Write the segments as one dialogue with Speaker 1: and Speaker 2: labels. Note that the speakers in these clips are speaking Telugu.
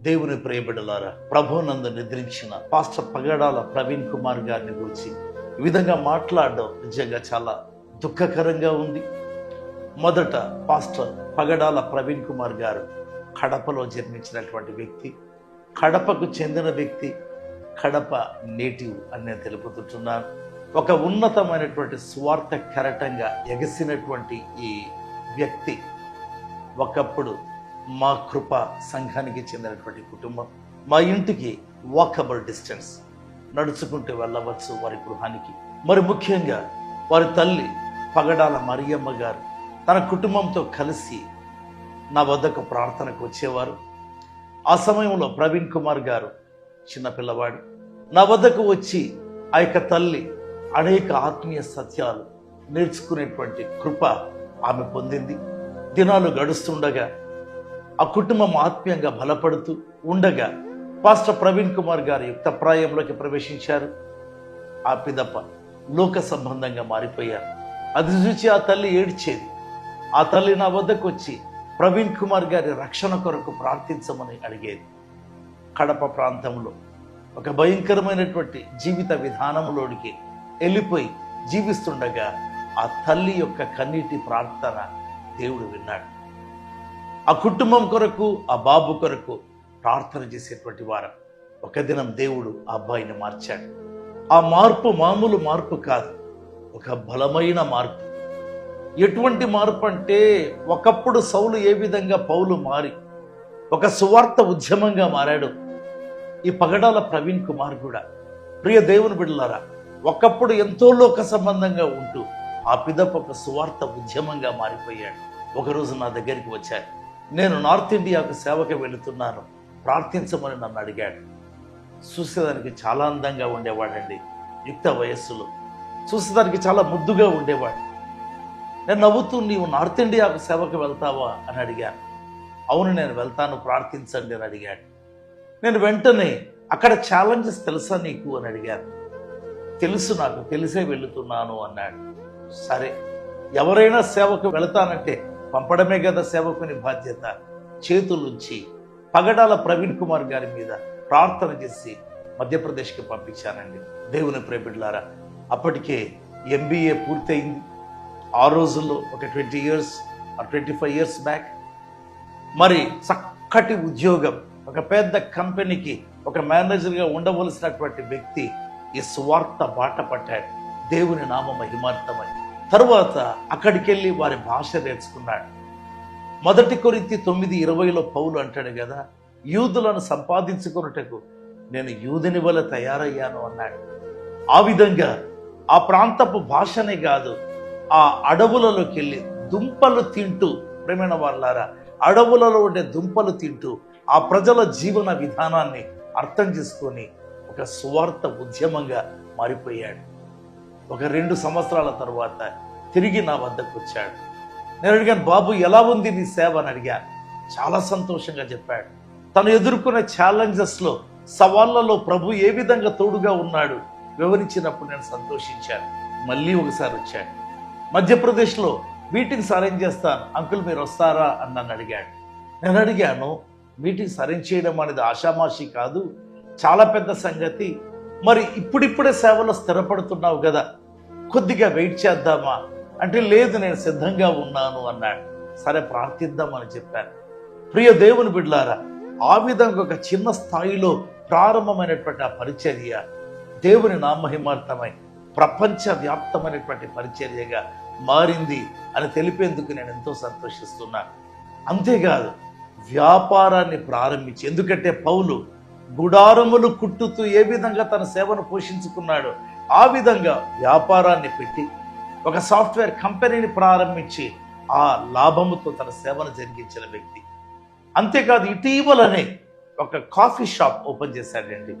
Speaker 1: దేవుని ప్రియబిడలారా ప్రభునందు నిద్రించిన పాస్టర్ పగడాల ప్రవీణ్ కుమార్ గారిని గురించి ఈ విధంగా మాట్లాడడం నిజంగా చాలా దుఃఖకరంగా ఉంది. మొదట పాస్టర్ పగడాల ప్రవీణ్ కుమార్ గారు కడపలో జన్మించినటువంటి వ్యక్తి కడపకు చెందిన వ్యక్తి కడప నేటివ్ అని నేను తెలుపుతుంటున్నాను. ఒక ఉన్నతమైనటువంటి స్వార్థ కరటంగా ఎగసినటువంటి ఈ వ్యక్తి ఒకప్పుడు మా కృప సంఘానికి చెందినటువంటి కుటుంబం మా ఇంటికి వాకబుల్ డిస్టెన్స్ నడుచుకుంటూ వెళ్ళవచ్చు వారి గృహానికి. మరి ముఖ్యంగా వారి తల్లి పగడాల మరియమ్మ గారు తన కుటుంబంతో కలిసి నా వద్దకు ప్రార్థనకు వచ్చేవారు. ఆ సమయంలో ప్రవీణ్ కుమార్ గారు చిన్నపిల్లవాడు నా వద్దకు వచ్చి ఆ యొక్క తల్లి అనేక ఆత్మీయ సత్యాలు నేర్చుకునేటువంటి కృప ఆమె పొందింది. దినాలు గడుస్తుండగా ఆ కుటుంబం ఆత్మీయంగా బలపడుతూ ఉండగా పాస్టర్ ప్రవీణ్ కుమార్ గారు యుక్తప్రాయంలోకి ప్రవేశించారు. ఆ పిదప లోక సంబంధంగా మారిపోయారు. అది చూసి ఆ తల్లి ఏడ్చేది. ఆ తల్లి నా వద్దకు వచ్చి ప్రవీణ్ కుమార్ గారి రక్షణ కొరకు ప్రార్థించమని అడిగేది. కడప ప్రాంతంలో ఒక భయంకరమైనటువంటి జీవిత విధానంలోనికి వెళ్ళిపోయి జీవిస్తుండగా ఆ తల్లి యొక్క కన్నీటి ప్రార్థన దేవుడు విన్నాడు. ఆ కుటుంబం కొరకు ఆ బాబు కొరకు ప్రార్థన చేసేటువంటి వారం. ఒక దినం దేవుడు ఆ అబ్బాయిని మార్చాడు. ఆ మార్పు మామూలు మార్పు కాదు. ఒక బలమైన మార్పు. ఎటువంటి మార్పు అంటే ఒకప్పుడు సౌలు ఏ విధంగా పౌలు మారి ఒక సువార్త ఉద్యమంగా మారాడు ఈ పగడాల ప్రవీణ్ కుమార్ కూడా. ప్రియ దేవుని బిడ్డలారా ఒకప్పుడు ఎంతో లోక సంబంధంగా ఉంటూ ఆ పిదప ఒక సువార్త ఉద్యమంగా మారిపోయాడు. ఒకరోజు నా దగ్గరికి వచ్చారు. నేను నార్త్ ఇండియాకు సేవకి వెళుతున్నాను. ప్రార్థించమని నన్ను అడిగాడు. చూసేదానికి చాలా అందంగా ఉండేవాడండి. యుక్త వయస్సులో. చూసేదానికి చాలా ముద్దుగా ఉండేవాడు. నేను నవ్వుతూ నీవు నార్త్ ఇండియాకు సేవకు వెళ్తావా? అని అడిగాను. అవును నేను వెళ్తాను. ప్రార్థించండి అని అడిగాడు. నేను వెంటనే అక్కడ ఛాలెంజెస్ తెలుసా నీకు? అని అడిగాను. తెలుసు నాకు. తెలిసే వెళుతున్నాను అన్నాడు. సరే. ఎవరైనా సేవకు వెళతానంటే పంపడమే కదా సేవకుని బాధ్యత. చేతులుంచి పగడాల ప్రవీణ్ కుమార్ గారి మీద ప్రార్థన చేసి మధ్యప్రదేశ్కి పంపించానండి దేవుని ప్రేమిడ్లారా అప్పటికే ఎంబీఏ పూర్తయింది. ఆ రోజుల్లో ఒక twenty years twenty five years back. మరి చక్కటి ఉద్యోగం ఒక పెద్ద కంపెనీకి ఒక మేనేజర్గా ఉండవలసినటువంటి వ్యక్తి ఈ స్వార్థ బాట పట్టాడు. దేవుని నామ మహిమార్థమని తరువాత అక్కడికి వెళ్ళి వారి భాష నేర్చుకున్నాడు. మొదటి కొరింతి తొమ్మిది ఇరవైలో పౌలు అంటాడు కదా యూదులను సంపాదించుకున్నటకు నేను యూదుని వల్ల తయారయ్యాను అన్నాడు. ఆ విధంగా ఆ ప్రాంతపు భాషనే కాదు ఆ అడవులలోకి వెళ్ళి దుంపలు తింటూ ప్రేమైన వాళ్ళారా అడవులలో ఉండే దుంపలు తింటూ ఆ ప్రజల జీవన విధానాన్ని అర్థం చేసుకొని ఒక స్వార్థ ఉద్యమంగా మారిపోయాడు. ఒక రెండు సంవత్సరాల తర్వాత తిరిగి నా వద్దకు వచ్చాడు. నేను అడిగాను బాబు ఎలా ఉంది నీ సేవ? అని అడిగాను. చాలా సంతోషంగా చెప్పాడు. తను ఎదుర్కొనే ఛాలెంజెస్లో సవాళ్ళలో ప్రభు ఏ విధంగా తోడుగా ఉన్నాడు వివరించినప్పుడు నేను సంతోషించాను. మళ్ళీ ఒకసారి వచ్చాడు. మధ్యప్రదేశ్లో మీటింగ్స్ అరేంజ్ చేస్తాను. అంకుల్ మీరు వస్తారా? అని నన్ను అడిగాడు. నేను అడిగాను మీటింగ్స్ అరేంజ్ చేయడం అనేది ఆషామాషి కాదు. చాలా పెద్ద సంగతి. మరి ఇప్పుడిప్పుడే సేవలో స్థిరపడుతున్నావు కదా కొద్దిగా వెయిట్ చేద్దామా? అంటే లేదు నేను సిద్ధంగా ఉన్నాను అన్నాడు. సరే ప్రార్థిద్దామని చెప్పాను. ప్రియ దేవుని బిడ్లారా ఆ విధంగా ఒక చిన్న స్థాయిలో ప్రారంభమైనటువంటి ఆ పరిచర్య దేవుని నామహిమార్థమై ప్రపంచ వ్యాప్తమైనటువంటి పరిచర్యగా మారింది అని తెలిపేందుకు నేను ఎంతో సంతోషిస్తున్నాను అంతేకాదు వ్యాపారాన్ని ప్రారంభించి ఎందుకంటే పౌలు గుడారములు కుట్టుతూ ఏ విధంగా తన సేవను పోషించుకున్నాడో? ఆ విధంగా వ్యాపారాన్ని పెట్టి ఒక సాఫ్ట్వేర్ కంపెనీని ప్రారంభించి ఆ లాభముతో తన సేవను జరిగించిన వ్యక్తి. అంతేకాదు ఇటీవలనే ఒక కాఫీ షాప్ ఓపెన్ చేశాడండి.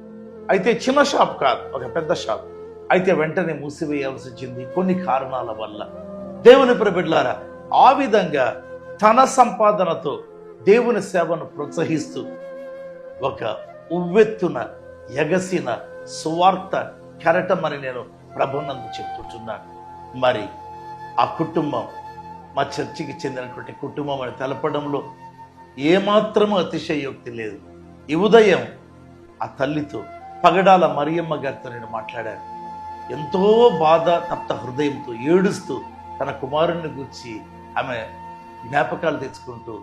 Speaker 1: అయితే చిన్న షాప్ కాదు ఒక పెద్ద షాప్. అయితే వెంటనే మూసివేయాల్సి వచ్చింది కొన్ని కారణాల వల్ల. దేవుని ప్రబిడ్లారా ఆ విధంగా తన సంపాదనతో దేవుని సేవను ప్రోత్సహిస్తూ ఒక ఉవ్వెత్తున ఎగసిన సువార్త కెరటం అని నేను ప్రభునందు చెప్తున్నాను మరి ఆ కుటుంబం మా చర్చికి చెందినటువంటి కుటుంబం అని తెలపడంలో ఏమాత్రము అతిశయోక్తి లేదు. ఈ ఉదయం ఆ తల్లితో పగడాల మరియమ్మ గారితో నేను మాట్లాడాను. ఎంతో బాధ తప్త హృదయంతో ఏడుస్తూ తన కుమారుణ్ణి గుర్చి ఆమె జ్ఞాపకాలు తెచ్చుకుంటూ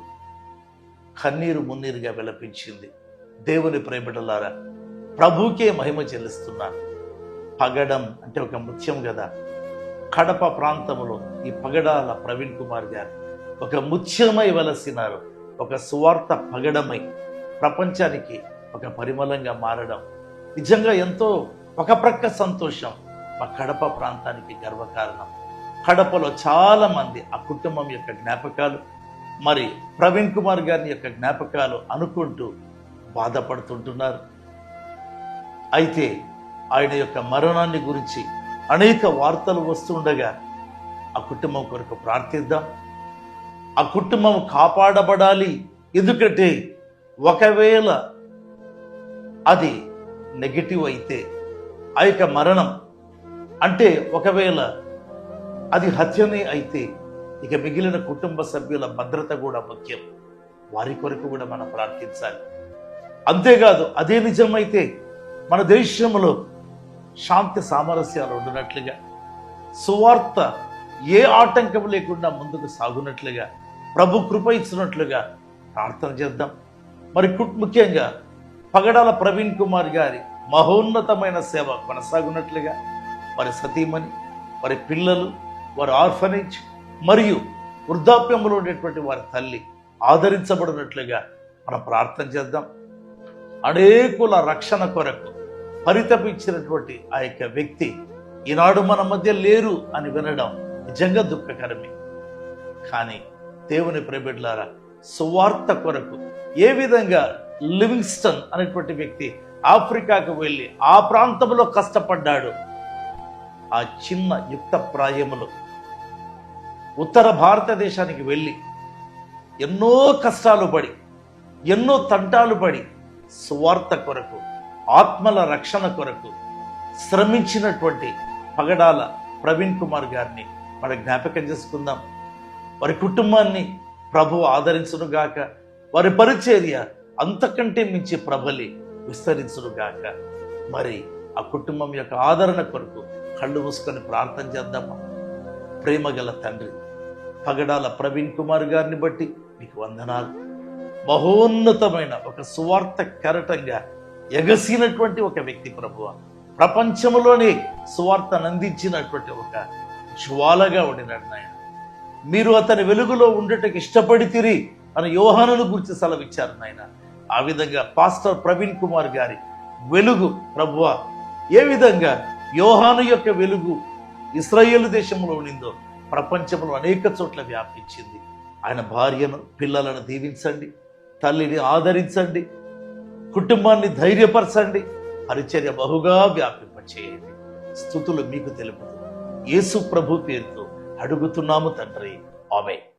Speaker 1: కన్నీరు మున్నీరుగా విలపించింది. దేవుని ప్రేమిడలారా ప్రభుకే మహిమ చెల్లిస్తున్నాను. పగడం అంటే ఒక ముత్యం కదా. కడప ప్రాంతంలో ఈ పగడాల ప్రవీణ్ కుమార్ గారు ఒక ముత్యమై వెలసినారు. ఒక సువార్త పగడమై ప్రపంచానికి ఒక పరిమళంగా మారడం నిజంగా ఎంతో ఒక ప్రక్క సంతోషం మా కడప ప్రాంతానికి గర్వకారణం. కడపలో చాలామంది ఆ కుటుంబం యొక్క జ్ఞాపకాలు మరి ప్రవీణ్ కుమార్ గారి యొక్క జ్ఞాపకాలు అనుకుంటూ బాధపడుతుంటున్నారు. అయితే ఆయన యొక్క మరణాన్ని గురించి అనేక వార్తలు వస్తుండగా ఆ కుటుంబం కొరకు ప్రార్థిద్దాం. ఆ కుటుంబం కాపాడబడాలి. ఎందుకంటే ఒకవేళ అది నెగటివ్ అయితే ఆ యొక్క మరణం అంటే ఒకవేళ అది హత్యనే అయితే ఇక మిగిలిన కుటుంబ సభ్యుల భద్రత కూడా ముఖ్యం. వారి కొరకు కూడా మనం ప్రార్థించాలి. అంతేకాదు అదే నిజమైతే మన దేశంలో శాంతి సామరస్యాలు ఉండినట్లుగా సువార్త ఏ ఆటంకం లేకుండా ముందుకు సాగునట్లుగా ప్రభు కృప ఇచ్చినట్లుగా ప్రార్థన చేద్దాం. మరి ముఖ్యంగా పగడాల ప్రవీణ్ కుమార్ గారి మహోన్నతమైన సేవ కొనసాగునట్లుగా వారి సతీమణి వారి పిల్లలు వారి ఆర్ఫనేజ్ మరియు వృద్ధాప్యంలో ఉండేటువంటి వారి తల్లి ఆదరించబడినట్లుగా మనం ప్రార్థన చేద్దాం. అనేకుల రక్షణ కొరకు పరితపించినటువంటి ఆ యొక్క వ్యక్తి ఈనాడు మన మధ్య లేరు అని వినడం నిజంగా దుఃఖకరమే. కానీ దేవుని ప్రేమిడ్లారా సువార్త కొరకు ఏ విధంగా లివింగ్స్టన్ అనేటువంటి వ్యక్తి ఆఫ్రికాకు వెళ్ళి ఆ ప్రాంతంలో కష్టపడ్డాడు ఆ చిన్న యుక్త ప్రాయములో ఉత్తర భారతదేశానికి వెళ్ళి ఎన్నో కష్టాలు పడి ఎన్నో తంటాలు పడి సువార్త కొరకు ఆత్మల రక్షణ కొరకు శ్రమించినటువంటి పగడాల ప్రవీణ్ కుమార్ గారిని మన జ్ఞాపకం చేసుకుందాం. వారి కుటుంబాన్ని ప్రభు ఆదరించునుగాక. వారి పరిచర్య అంతకంటే మించి ప్రభలి విస్తరించునుగాక. మరి ఆ కుటుంబం యొక్క ఆదరణ కొరకు కళ్ళు మూసుకొని ప్రార్థన చేద్దామా? ప్రేమగల తండ్రి పగడాల ప్రవీణ్ కుమార్ గారిని బట్టి మీకు వందనాలు. మహోన్నతమైన ఒక సువార్త కెరటంగా ఎగసినటువంటి ఒక వ్యక్తి ప్రభువ ప్రపంచంలోనే సువార్తను అందించినటువంటి ఒక జ్వాలగా ఉండినాడు నాయన. మీరు అతని వెలుగులో ఉండటకు ఇష్టపడి తిరి అని యోహానును గురించి సెలవిచ్చారు నాయన. ఆ విధంగా పాస్టర్ ప్రవీణ్ కుమార్ గారి వెలుగు ప్రభువ ఏ విధంగా యోహాను యొక్క వెలుగు ఇస్రాయేల్ దేశంలో ఉండిందో ప్రపంచంలో అనేక చోట్ల వ్యాపించింది. ఆయన భార్యను పిల్లలను దీవించండి తల్లిని ఆదరించండి కుటుంబాన్ని ధైర్యపరచండి. పరిచర్య బహుగా వ్యాపింపచేయండి. స్థుతులు మీకు తెలుపుతూ యేసు ప్రభు పేరుతో అడుగుతున్నాము తండ్రి. ఆమె